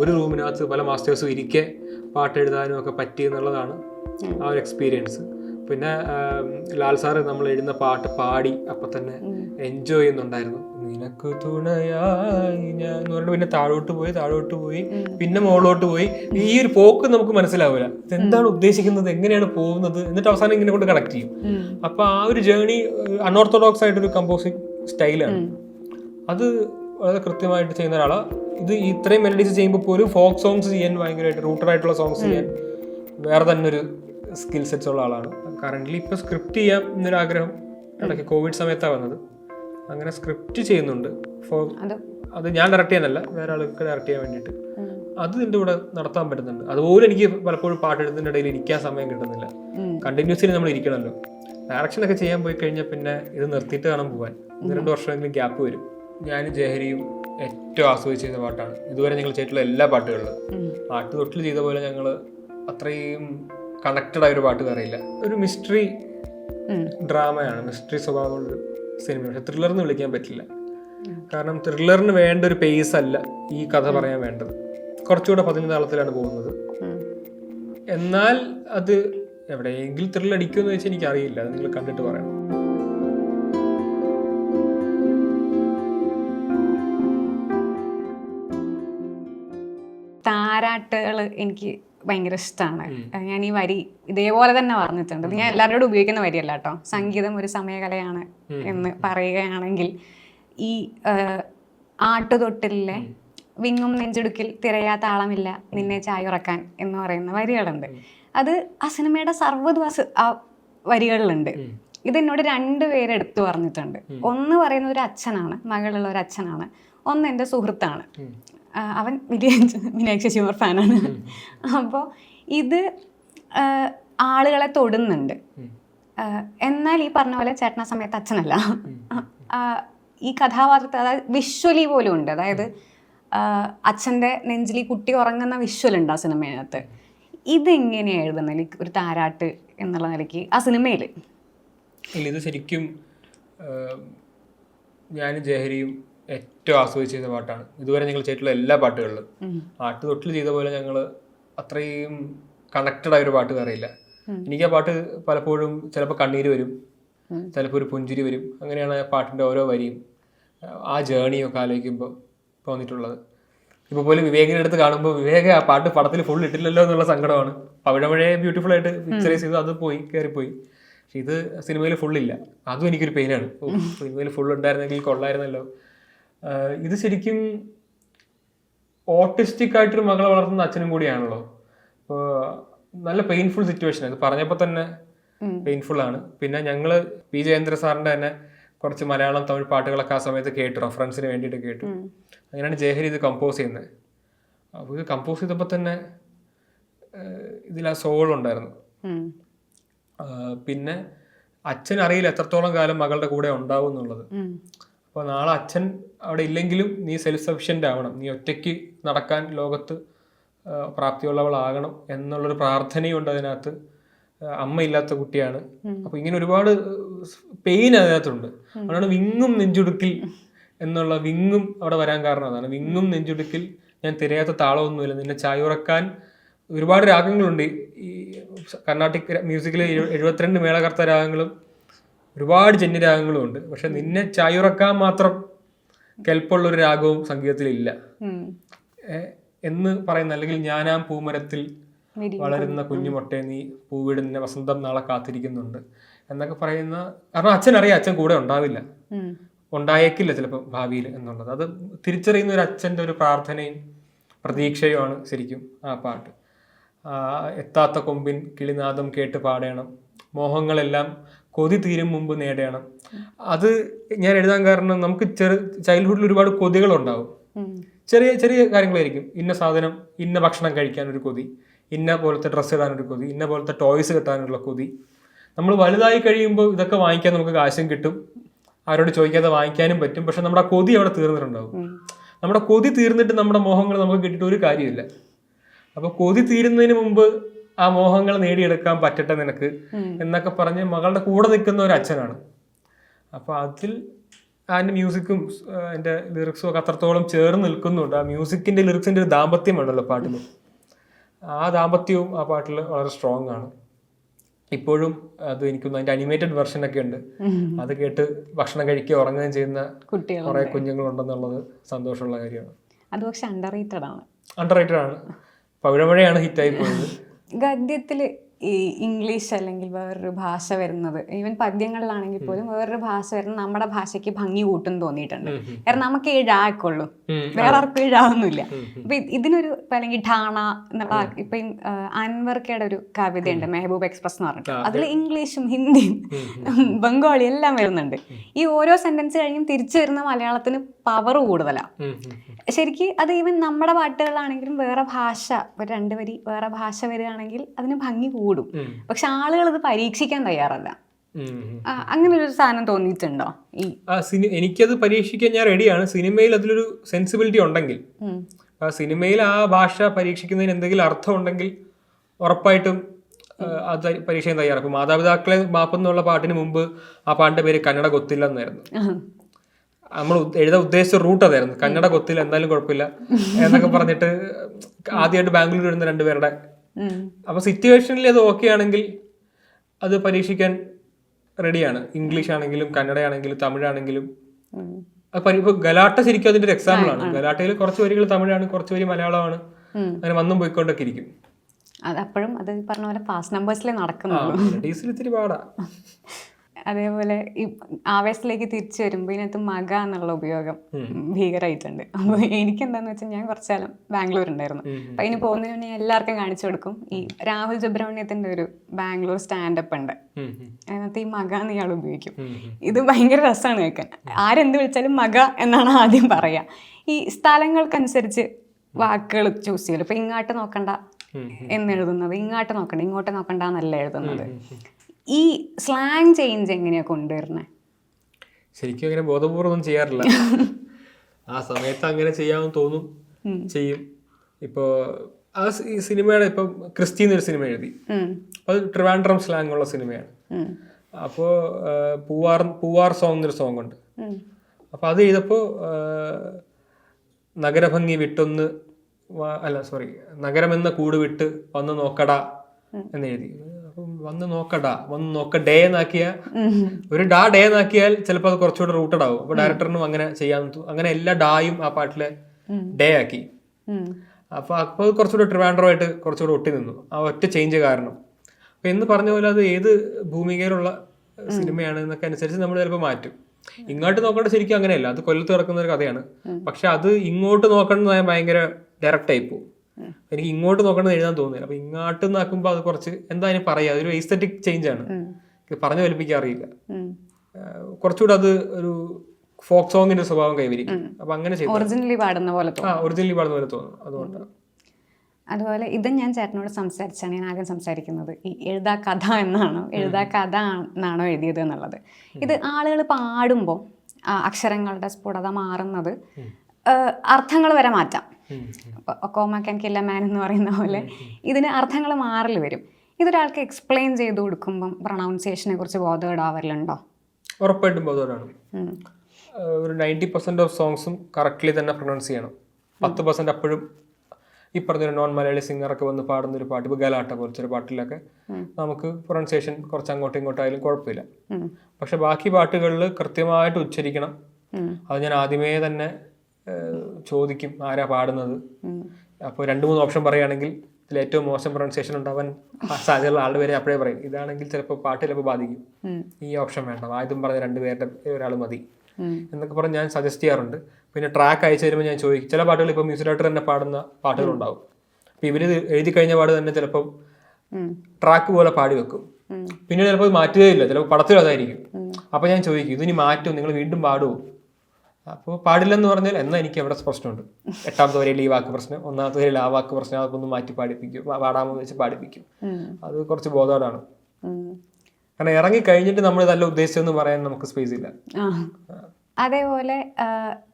ഒരു റൂമിനകത്ത് പല മാസ്റ്റേഴ്സും ഇരിക്കെ പാട്ട് എഴുതാനും ഒക്കെ പറ്റി എന്നുള്ളതാണ് ആ ഒരു എക്സ്പീരിയൻസ്. പിന്നെ ലാൽ സാറ് നമ്മൾ എഴുതുന്ന പാട്ട് പാടി അപ്പം തന്നെ എൻജോയ് ചെയ്യുന്നുണ്ടായിരുന്നു. നിനക്ക് തുണയായി ഞാൻ എന്ന് പറഞ്ഞിട്ട് പിന്നെ താഴോട്ട് പോയി താഴോട്ട് പോയി പിന്നെ മുകളിലോട്ട് പോയി. ഈ ഒരു പോക്ക് നമുക്ക് മനസ്സിലാവില്ല. എന്താണ് ഉദ്ദേശിക്കുന്നത്? എങ്ങനെയാണ് പോകുന്നത്? എന്നിട്ട് അവസാനം ഇങ്ങനെ കൊണ്ട് കണക്ട് ചെയ്യും. അപ്പൊ ആ ഒരു ജേണി അൺഓർത്തഡോക്സ് ആയിട്ടൊരു കമ്പോസിങ് സ്റ്റൈലാണ് അത് വളരെ കൃത്യമായിട്ട് ചെയ്യുന്ന ഒരാളാ. ഇത് ഇത്രയും മെലഡീസ് ചെയ്യുമ്പോൾ പോലും ഫോക്ക് സോങ്സ് ചെയ്യാൻ ഭയങ്കരമായിട്ട് റൂട്ടഡായിട്ടുള്ള സോങ്സ് ചെയ്യാൻ വേറെ തന്നെ ഒരു സ്കിൽ സെറ്റ്സ് ഉള്ള ആളാണ്. കറന്റ്ലി ഇപ്പോൾ സ്ക്രിപ്റ്റ് ചെയ്യാം എന്നൊരു ആഗ്രഹം ഇടയ്ക്ക് കോവിഡ് സമയത്താണ് വന്നത്. അങ്ങനെ സ്ക്രിപ്റ്റ് ചെയ്യുന്നുണ്ട്. ഫോർ അത് ഞാൻ ഡയറക്റ്റ് ചെയ്യാനല്ല വേറെ ആൾക്ക് ഡയറക്റ്റ് ചെയ്യാൻ വേണ്ടിയിട്ട്. അത് ഇതിന്റെ കൂടെ നടത്താൻ പറ്റുന്നുണ്ട്. അതുപോലെ എനിക്ക് പലപ്പോഴും പാട്ട് എഴുതുന്നതിന്റെ ഇടയിൽ ഇരിക്കാൻ സമയം കിട്ടുന്നില്ല. കണ്ടിന്യൂസ്ലി നമ്മൾ ഇരിക്കണമല്ലോ. ഡയറക്ഷൻ ഒക്കെ ചെയ്യാൻ പോയി കഴിഞ്ഞാൽ പിന്നെ ഇത് നിർത്തിയിട്ട് വേണം പോകാൻ ഒന്ന് രണ്ട് വർഷമെങ്കിലും ഗ്യാപ്പ് വരും. ഞാൻ ജഹരിയും ഏറ്റവും ആസ്വദിച്ച് ചെയ്യുന്ന പാട്ടാണ്. ഇതുവരെ ഞങ്ങൾ ചെയ്തിട്ടുള്ള എല്ലാ പാട്ടുകളിലും. പാട്ട് തൊട്ടിൽ ചെയ്ത പോലെ ഞങ്ങൾ അത്രയും കണക്റ്റഡ് ആയ ഒരു പാട്ട് വേറെയില്ല ഒരു മിസ്റ്ററി ഡ്രാമയാണ് മിസ്റ്ററി സ്വഭാവമുള്ളൊരു സിനിമ പക്ഷെ ത്രില്ലർ എന്ന് വിളിക്കാൻ പറ്റില്ല. കാരണം ത്രില്ലറിന് വേണ്ട ഒരു പേസ് അല്ല ഈ കഥ പറയാൻ വേണ്ടത്. കുറച്ചുകൂടെ പതിനഞ്ച് നാളത്തിലാണ് പോകുന്നത് എന്നാൽ അത് എവിടെയെങ്കിലും ത്രില്ലടിക്കുമെന്ന് വെച്ചാൽ എനിക്കറിയില്ല. അത് നിങ്ങൾ കണ്ടിട്ട് പറയാം താരാട്ടുകൾ എനിക്ക് ഭയങ്കര ഇഷ്ടമാണ് ഞാൻ ഈ വരി ഇതേപോലെ തന്നെ പറഞ്ഞിട്ടുണ്ട്. ഞാൻ എല്ലാവരോടും ഉപയോഗിക്കുന്ന വരിയല്ല കേട്ടോ. സംഗീതം ഒരു സമയകലയാണ് എന്ന് പറയുകയാണെങ്കിൽ ഈ ആട്ടുതൊട്ടിലെ വിങ്ങും നെഞ്ചിടുക്കിൽ തിരയാ താളമില്ല നിന്നെ ചായുറക്കാൻ എന്ന് പറയുന്ന വരികളുണ്ട്. അത് ആ സിനിമയുടെ സർവദിവസ ആ വരികളിലുണ്ട്. ഇത് എന്നോട് പേരെടുത്തു എടുത്തു പറഞ്ഞിട്ടുണ്ട്. ഒന്ന് പറയുന്ന ഒരു അച്ഛനാണ് മകളുള്ള ഒരു അച്ഛനാണ്. ഒന്ന് എന്റെ സുഹൃത്താണ്. അവൻ വലിയ മീനാക്ഷി ശിവർ ഫാനാണ്. അപ്പോൾ ഇത് ആളുകളെ തൊടുന്നുണ്ട്. എന്നാൽ ഈ പറഞ്ഞ പോലെ ചേട്ടന സമയത്ത് അച്ഛനല്ല. ഈ കഥാപാത്രത്തെ അതായത് വിഷ്വലി പോലും ഉണ്ട്. അതായത് അച്ഛന്റെ നെഞ്ചിൽ കുട്ടി ഉറങ്ങുന്ന വിഷ്വൽ ഉണ്ട് ആ സിനിമയിനകത്ത്. ഇതെങ്ങനെയാണ് എഴുതുന്നത് ലൈക്ക് ഒരു താരാട്ട് എന്നുള്ള നിലയ്ക്ക് ആ സിനിമയിൽ ഇല്ല ഇത് ശരിക്കും ഞാൻ ജഹരിയും ഏറ്റവും ആസ്വദിച്ച് ചെയ്യുന്ന പാട്ടാണ്. ഇതുവരെ ഞങ്ങൾ ചെയ്തിട്ടുള്ള എല്ലാ പാട്ടുകളിലും. പാട്ട് തൊട്ടിൽ ചെയ്ത പോലെ ഞങ്ങൾ അത്രയും കണക്റ്റഡ് ആയ ഒരു പാട്ട് വേറെയില്ല എനിക്ക് ആ പാട്ട് പലപ്പോഴും ചിലപ്പോൾ കണ്ണീര് വരും. ചിലപ്പോൾ ഒരു പുഞ്ചിരി വരും. അങ്ങനെയാണ് ആ പാട്ടിന്റെ ഓരോ വരിയും. ആ ജേണിയൊക്കെ ആലോചിക്കുമ്പോൾ തോന്നിയിട്ടുള്ളത്. ഇപ്പോൾ പോലും വിവേകിന്റെ അടുത്ത് കാണുമ്പോൾ വിവേക ആ പാട്ട് പടത്തിൽ ഫുൾ ഇട്ടില്ലല്ലോ എന്നുള്ള സങ്കടമാണ്. പവിഴമഴയെ ബ്യൂട്ടിഫുൾ ആയിട്ട് പിക്ചറൈസ് ചെയ്ത് അത് പോയി കയറിപ്പോയി പക്ഷെ ഇത് സിനിമയിൽ ഫുള്ളില്ല അതും എനിക്കൊരു പെയിനാണ് സിനിമയിൽ ഫുൾ ഉണ്ടായിരുന്നെങ്കിൽ കൊള്ളായിരുന്നല്ലോ. ഇത് ശരിക്കും ഓട്ടിസ്റ്റിക് ആയിട്ടൊരു മകളെ വളർത്തുന്ന അച്ഛനും കൂടിയാണല്ലോ. അപ്പോൾ നല്ല പെയിൻഫുൾ സിറ്റുവേഷൻ ഇത് പറഞ്ഞപ്പോൾ തന്നെ പെയിൻഫുൾ ആണ്. പിന്നെ ഞങ്ങൾ പി ജയേന്ദ്ര സാറിന്റെ തന്നെ കുറച്ച് മലയാളം തമിഴ് പാട്ടുകളൊക്കെ ആ സമയത്ത് കേട്ടു. റെഫറൻസിന് വേണ്ടിയിട്ട് കേട്ടു. അങ്ങനെയാണ് ജയഹരി ഇത് കമ്പോസ് ചെയ്യുന്നത് അപ്പോൾ ഇത് കമ്പോസ് ചെയ്തപ്പോൾ തന്നെ ഇതിൽ ആ സോൾ ഉണ്ടായിരുന്നു. പിന്നെ അച്ഛൻ അറിയില്ല എത്രത്തോളം കാലം മകളുടെ കൂടെ ഉണ്ടാവും എന്നുള്ളത്. അപ്പോൾ നാളെ അച്ഛൻ അവിടെ ഇല്ലെങ്കിലും നീ സെൽഫ് സഫിഷ്യന്റ് ആവണം. നീ ഒറ്റയ്ക്ക് നടക്കാൻ ലോകത്ത് പ്രാപ്തിയുള്ളവളാകണം എന്നുള്ളൊരു പ്രാർത്ഥനയുണ്ട് അതിനകത്ത്. അമ്മയില്ലാത്ത കുട്ടിയാണ്. അപ്പോൾ ഇങ്ങനെ ഒരുപാട് പെയിൻ അതിനകത്തുണ്ട്. അതുകൊണ്ടാണ് വിങ്ങും നെഞ്ചുടുക്കിൽ എന്നുള്ള വിങ്ങും അവിടെ വരാൻ കാരണം അതാണ്. വിങ്ങും നെഞ്ചുടുക്കിൽ ഞാൻ തിരയാത്ത താളമൊന്നുമില്ല. നിന്നെ ചായുറക്കാൻ ഒരുപാട് രാഗങ്ങളുണ്ട്. ഈ കർണാട്ടിക് മ്യൂസിക്കിലെ എഴുപത്തിരണ്ട് മേളകർത്ത രാഗങ്ങളും ഒരുപാട് ജന്യരാഗങ്ങളും ഉണ്ട് പക്ഷെ നിന്നെ ചായുറക്കാൻ മാത്രം കെൽപ്പുള്ള ഒരു രാഗവും സംഗീതത്തിലില്ല. ഇല്ല എന്ന് പറയുന്ന അല്ലെങ്കിൽ ഞാനാം പൂമരത്തിൽ വളരുന്ന കുഞ്ഞുമൊട്ടെ നീ പൂവിടുന്ന വസന്തം നാളെ കാത്തിരിക്കുന്നുണ്ട് എന്നൊക്കെ പറയുന്ന കാരണം അച്ഛൻ അറിയാം അച്ഛൻ കൂടെ ഉണ്ടാവില്ല. ഉണ്ടായേക്കില്ല ചിലപ്പോൾ ഭാവിയിൽ എന്നുള്ളത്. അത് തിരിച്ചറിയുന്ന ഒരു അച്ഛന്റെ ഒരു പ്രാർത്ഥനയും പ്രതീക്ഷയുമാണ് ശരിക്കും ആ പാട്ട്. എത്താത്ത കൊമ്പിൻ കിളിനാദം കേട്ട് പാടേണം. മോഹങ്ങളെല്ലാം കൊതി തീരും മുമ്പ് നേടണം. അത് ഞാൻ എഴുതാൻ കാരണം നമുക്ക് ചെറു ചൈൽഡ്ഹുഡിൽ ഒരുപാട് കൊതികൾ ഉണ്ടാവും ചെറിയ ചെറിയ കാര്യങ്ങളായിരിക്കും. ഇന്ന സാധനം ഇന്ന ഭക്ഷണം കഴിക്കാൻ ഒരു കൊതി ഇന്ന പോലത്തെ ഡ്രസ്സ് ഇടാനൊരു കൊതി ഇന്ന പോലത്തെ ടോയ്സ് കിട്ടാനുള്ള കൊതി. നമ്മൾ വലുതായി കഴിയുമ്പോൾ ഇതൊക്കെ വാങ്ങിക്കാൻ നമുക്ക് കാശും കിട്ടും. അവരോട് ചോദിക്കാതെ വാങ്ങിക്കാനും പറ്റും. പക്ഷെ നമ്മുടെ ആ കൊതി അവിടെ തീർന്നിട്ടുണ്ടാവും. നമ്മുടെ കൊതി തീർന്നിട്ട് നമ്മുടെ മോഹങ്ങൾ നമുക്ക് കിട്ടിയിട്ട് ഒരു കാര്യമില്ല അപ്പോൾ കൊതി തീരുന്നതിന് മുമ്പ് ആ മോഹങ്ങൾ നേടിയെടുക്കാൻ പറ്റട്ടെ നിനക്ക് എന്നൊക്കെ പറഞ്ഞ് മകളുടെ കൂടെ നിൽക്കുന്ന ഒരു അച്ഛനാണ്. അപ്പൊ അതിൽ അതിന്റെ മ്യൂസിക്കും അതിന്റെ ലിറിക്സും ഒക്കെ അത്രത്തോളം ചേർന്ന് നിൽക്കുന്നുണ്ട്. ആ മ്യൂസിക്കിന്റെ ലിറിക്സിന്റെ ഒരു ദാമ്പത്യമാണല്ലോ പാട്ടിൽ ആ ദാമ്പത്യവും ആ പാട്ടിൽ വളരെ സ്ട്രോങ് ആണ്. ഇപ്പോഴും അത് എനിക്കൊന്ന് അതിന്റെ അനിമേറ്റഡ് വെർഷൻ ഒക്കെ ഉണ്ട്. അത് കേട്ട് ഭക്ഷണം കഴിക്കുകയും ഉറങ്ങുകയും ചെയ്യുന്ന കുറെ കുഞ്ഞുങ്ങളുണ്ടെന്നുള്ളത് സന്തോഷമുള്ള കാര്യമാണ്. അത് പക്ഷെ അണ്ടർ റേറ്റഡ് ആണ്. അണ്ടർ റേറ്റഡ് ആണ്. പവിഴമഴയാണ് ഹിറ്റായി പോയത്. ഗദ്യത്തിൽ ഈ ഇംഗ്ലീഷ് അല്ലെങ്കിൽ വേറൊരു ഭാഷ വരുന്നത്. ഈവൻ പദ്യങ്ങളിലാണെങ്കിൽ പോലും വേറൊരു ഭാഷ വരുന്നത് നമ്മുടെ ഭാഷയ്ക്ക് ഭംഗി കൂട്ടും തോന്നിയിട്ടുണ്ട്. കാരണം നമുക്ക് ഉള്ളൂ വേറെ ആർക്കും ഏഴാവുന്നില്ല അപ്പൊ ഇതിനൊരു അല്ലെങ്കിൽ ഠാണ എന്നുള്ള ഇപ്പൊ അൻവർക്കയുടെ ഒരു കവിതയുണ്ട് മെഹബൂബ് എക്സ്പ്രസ് എന്ന് പറഞ്ഞിട്ട്. അതിൽ ഇംഗ്ലീഷും ഹിന്ദിയും ബംഗാളി എല്ലാം വരുന്നുണ്ട്. ഈ ഓരോ സെന്റൻസ് കഴിഞ്ഞും തിരിച്ചു വരുന്ന മലയാളത്തിന് പവർ കൂടുതലാണ്. ശരിക്ക് അത് ഈവൻ നമ്മുടെ പാട്ടുകളാണെങ്കിലും വേറെ ഭാഷ ഒരു രണ്ട് വരി വേറെ ഭാഷ വരികയാണെങ്കിൽ അതിന് ഭംഗി കൂടും. ഉം. പക്ഷെ ആളുകൾ ഇത് പരീക്ഷിക്കാൻ തയ്യാറല്ല. അങ്ങനെ ഒരു സാധനം തോന്നിയിട്ടുണ്ടോ? ഈ എനിക്കത് പരീക്ഷിക്കാൻ ഞാൻ റെഡിയാണ്. സിനിമയിൽ അതിലൊരു സെൻസിബിലിറ്റി ഉണ്ടെങ്കിൽ. സിനിമയിൽ ആ ഭാഷ പരീക്ഷിക്കുന്നതിന് എന്തെങ്കിലും അർത്ഥം ഉണ്ടെങ്കിൽ ഉറപ്പായിട്ടും അത് പരീക്ഷയും തയ്യാറാക്കും. മാതാപിതാക്കളെ മാപ്പെന്നുള്ള പാട്ടിന് മുമ്പ് ആ പാട്ടിന്റെ പേര് കന്നഡ കൊത്തില്ല എന്നായിരുന്നു നമ്മൾ എഴുതാൻ ഉദ്ദേശിച്ച റൂട്ട് അതായിരുന്നു. കന്നഡ കൊത്തില്ല എന്തായാലും കുഴപ്പമില്ല എന്നൊക്കെ പറഞ്ഞിട്ട് ആദ്യമായിട്ട് ബാംഗ്ലൂർ വരുന്ന രണ്ടുപേരുടെ അപ്പൊ സിറ്റുവേഷനിൽ അത് ഓക്കെ ആണെങ്കിൽ അത് പരീക്ഷിക്കാൻ റെഡിയാണ് ഇംഗ്ലീഷ് ആണെങ്കിലും കന്നഡ ആണെങ്കിലും തമിഴാണെങ്കിലും ഇപ്പൊ ഗലാട്ട ശരിക്കും അതിന്റെ ഒരു എക്സാമ്പിൾ ആണ്. ഗലാട്ടയിൽ കുറച്ച് വരികൾ തമിഴാണ് കുറച്ച് വരി മലയാളമാണ്. അങ്ങനെ വന്നും പോയിക്കൊണ്ടൊക്കെ ഇരിക്കും അത് അപ്പോഴും അത് പറഞ്ഞ പോലെ പാസ് നമ്പേഴ്സിലേ നടക്കുന്നു നടക്കുന്നുള്ളൂ. ഡീസൽ ഇത്തിരി പാടാ. അതേപോലെ ഈ ആവേശത്തിലേക്ക് തിരിച്ചു വരുമ്പോൾ ഇതിനകത്ത് മക എന്നുള്ള ഉപയോഗം ഭീകരമായിട്ടുണ്ട് അപ്പോൾ എനിക്ക് എന്താന്ന് വെച്ചാൽ ഞാൻ കുറച്ചു കാലം ബാംഗ്ലൂർ ഉണ്ടായിരുന്നു അപ്പം അതിന് പോകുന്നതിന് മുന്നേ എല്ലാവർക്കും കാണിച്ചു കൊടുക്കും. ഈ രാഹുൽ സുബ്രഹ്മണ്യത്തിന്റെ ഒരു ബാംഗ്ലൂർ സ്റ്റാൻഡപ്പ് ഉണ്ട്. അതിനകത്ത് ഈ മക എന്ന് ഇയാൾ ഉപയോഗിക്കും. ഇത് ഭയങ്കര രസമാണ് കേൾക്കാൻ. ആരെന്ത് വിളിച്ചാലും മക എന്നാണ് ആദ്യം പറയുക ഈ സ്ഥലങ്ങൾക്കനുസരിച്ച് വാക്കുകൾ ചൂസ് ചെയ്യലും. ഇപ്പൊ ഇങ്ങോട്ട് നോക്കണ്ട ഉം, എന്ന് എഴുതുന്നത്. ഇങ്ങോട്ട് നോക്കണ്ട ഇങ്ങോട്ട് നോക്കണ്ട എന്നല്ല എഴുതുന്നത്. ഈ സ്ലാങ് ചേഞ്ച് എങ്ങനെയാണ് കൊണ്ടുവരുന്നത് ശരിക്കും അങ്ങനെ ബോധപൂർവം ചെയ്യാറില്ല. ആ സമയത്ത് അങ്ങനെ ചെയ്യാമെന്ന് തോന്നും. ചെയ്യും. ഇപ്പോ ആ സിനിമയുടെ ഇപ്പം ക്രിസ്റ്റി എന്നൊരു സിനിമ എഴുതി. അത് ട്രിവാൻഡ്രം സ്ലാങ് ഉള്ള സിനിമയാണ്. അപ്പോൾ പൂവാർ പൂവാർ സോങ് എന്നൊരു സോങ് ഉണ്ട്. അപ്പോൾ അത് ചെയ്തപ്പോൾ നഗരഭംഗി വിട്ടൊന്ന് അല്ല സോറി നഗരമെന്ന കൂട് വിട്ട് വന്ന് നോക്കടാ എന്ന് എഴുതി. വന്ന് നോക്കടാ വന്ന് നോക്കടേ എന്നാക്കിയ ഒരു ഡാ ഡേ എന്നാക്കിയാൽ ചിലപ്പോൾ അത് കുറച്ചുകൂടെ റൂട്ടഡ് ആവും. അപ്പൊ ഡയറക്ടറിനും അങ്ങനെ ചെയ്യാൻ അങ്ങനെ എല്ലാ ഡായും ആ പാട്ടിലെ ഡേ ആക്കി. അപ്പൊ അപ്പോൾ കുറച്ചുകൂടെ ട്രിവാൻഡ്രോ ആയിട്ട് കുറച്ചുകൂടെ ഒട്ടി നിന്നു. ആ ഒറ്റ ചേഞ്ച് കാരണം. അപ്പൊ എന്ന് പറഞ്ഞ പോലെ അത് ഏത് ഭൂമികയിലുള്ള സിനിമയാണ് എന്നൊക്കെ അനുസരിച്ച് നമ്മൾ ചിലപ്പോൾ മാറ്റും. ഇങ്ങോട്ട് നോക്കേണ്ട ശരിക്കും അങ്ങനെയല്ല. അത് കൊല്ലത്ത് കിടക്കുന്ന ഒരു കഥയാണ്. പക്ഷെ അത് ഇങ്ങോട്ട് നോക്കണമെന്ന് ഭയങ്കര ഡയറക്റ്റ് ആയി പോകും എനിക്ക് ഇങ്ങോട്ട് നോക്കണം എഴുതാൻ തോന്നുന്നില്ല അപ്പൊ ഇങ്ങോട്ട് നോക്കുമ്പോൾ അത് കുറച്ച് എന്താ അതിന് പറയാ? അതൊരു എസ്തറ്റിക് ചേഞ്ച് ആണ്. പറഞ്ഞു വലിപ്പിക്കാൻ അറിയില്ല. കുറച്ചുകൂടെ അത് ഒരു ഫോക്ക് സോങ്ങിന്റെ സ്വഭാവം കൈവരിക്കും. അപ്പൊ അങ്ങനെ ഒറിജിനലി പാടുന്ന പോലെ ഒറിജിനലി പാടുന്ന പോലെ തോന്നും. അതുകൊണ്ടാണ് അതുപോലെ ഇത് ഞാൻ ചേട്ടനോട് സംസാരിച്ചാണ്. ഞാൻ ആദ്യം സംസാരിക്കുന്നത്. ഈ എഴുതാ കഥ എന്നാണോ? എഴുതാ കഥ എന്നാണോ എഴുതിയത് എന്നുള്ളത്. ഇത് ആളുകൾ പാടുമ്പോൾ അക്ഷരങ്ങളുടെ സ്ഫുടത മാറുന്നത് അർത്ഥങ്ങൾ വരെ മാറ്റാം. കോമ ക്യാൻ കില്ല മാൻ എന്ന് പറയുന്ന പോലെ ഇതിന് അർത്ഥങ്ങൾ മാറൽ വരും. ഇതൊരാൾക്ക് എക്സ്പ്ലെയിൻ ചെയ്ത് കൊടുക്കുമ്പം പ്രൊണൗൺസിയേഷനെ കുറിച്ച് ബോധപ്പെടാവലുണ്ടോ ഉറപ്പായിട്ടും ബോധവരാണ് ഒരു നയന്റി പെർസെന്റ് ഓഫ് സോങ്സും കറക്റ്റ്ലി തന്നെ പ്രൊണൗൺസ് ചെയ്യണം. പത്ത് പെർസെന്റ് അപ്പോഴും ഈ പറഞ്ഞൊരു നോൺ മലയാളി സിംഗറൊക്കെ വന്ന് പാടുന്ന ഒരു പാട്ട് ഇപ്പോൾ ഗലാട്ട പോലത്തെ ഒരു പാട്ടിലൊക്കെ നമുക്ക് പ്രൊണൗൺസിയേഷൻ കുറച്ച് അങ്ങോട്ടും ഇങ്ങോട്ടും ആയാലും കുഴപ്പമില്ല. പക്ഷെ ബാക്കി പാട്ടുകളിൽ കൃത്യമായിട്ട് ഉച്ചരിക്കണം. അത് ഞാൻ ആദ്യമേ തന്നെ ചോദിക്കും ആരാ പാടുന്നത്. അപ്പോൾ രണ്ട് മൂന്ന് ഓപ്ഷൻ പറയുകയാണെങ്കിൽ ഇതിൽ ഏറ്റവും മോശം പ്രൊണൗൺസിയേഷൻ ഉണ്ടാവാൻ സാധ്യതയുള്ള ആളുടെ പേര് അപ്പോഴേ പറയും. ഇതാണെങ്കിൽ ചിലപ്പോൾ പാട്ട് ചിലപ്പോൾ ബാധിക്കും. ഈ ഓപ്ഷൻ വേണ്ട. ആദ്യം പറഞ്ഞ രണ്ടുപേരുടെ ഒരാൾ മതി. എന്നൊക്കെ പറഞ്ഞ് ഞാൻ സജസ്റ്റ് ചെയ്യാറുണ്ട്. പിന്നെ ട്രാക്ക് അയച്ചു തരുമ്പോൾ ഞാൻ ചോദിക്കും. ചില പാട്ടുകൾ ഇപ്പോൾ മ്യൂസിക് ഡയറക്ടർ തന്നെ പാടുന്ന പാട്ടുകളുണ്ടാവും അപ്പോൾ ഇവർ എഴുതി കഴിഞ്ഞ പാട് തന്നെ ചിലപ്പോൾ ട്രാക്ക് പോലെ പാടി വെക്കും. പിന്നെ ചിലപ്പോൾ മാറ്റുകയില്ല ചിലപ്പോൾ പടത്തിലും അതായിരിക്കും. അപ്പോൾ ഞാൻ ചോദിക്കും ഇതിനി മാറ്റും. നിങ്ങൾ വീണ്ടും പാടുമോ അപ്പോൾ പാടില്ലെന്ന് പറഞ്ഞാൽ എന്നാൽ എനിക്ക് എവിടെ പ്രശ്നമുണ്ട്. എട്ടാമത്തെ വരയിൽ ഈ വാക്ക് പ്രശ്നം ഒന്നാമത്തെ വരയിൽ ആ വാക്ക് പ്രശ്നം അതൊക്കെ ഒന്ന് മാറ്റി പാടിപ്പിക്കും പാടാമെന്ന് വെച്ച് പാടിപ്പിക്കും. അത് കുറച്ച് ബോധവാനാണ്. കാരണം ഇറങ്ങി കഴിഞ്ഞിട്ട് നമ്മൾ നല്ല ഉദ്ദേശിച്ചെന്ന് പറയാൻ നമുക്ക് സ്പേസ് ഇല്ല. അതേപോലെ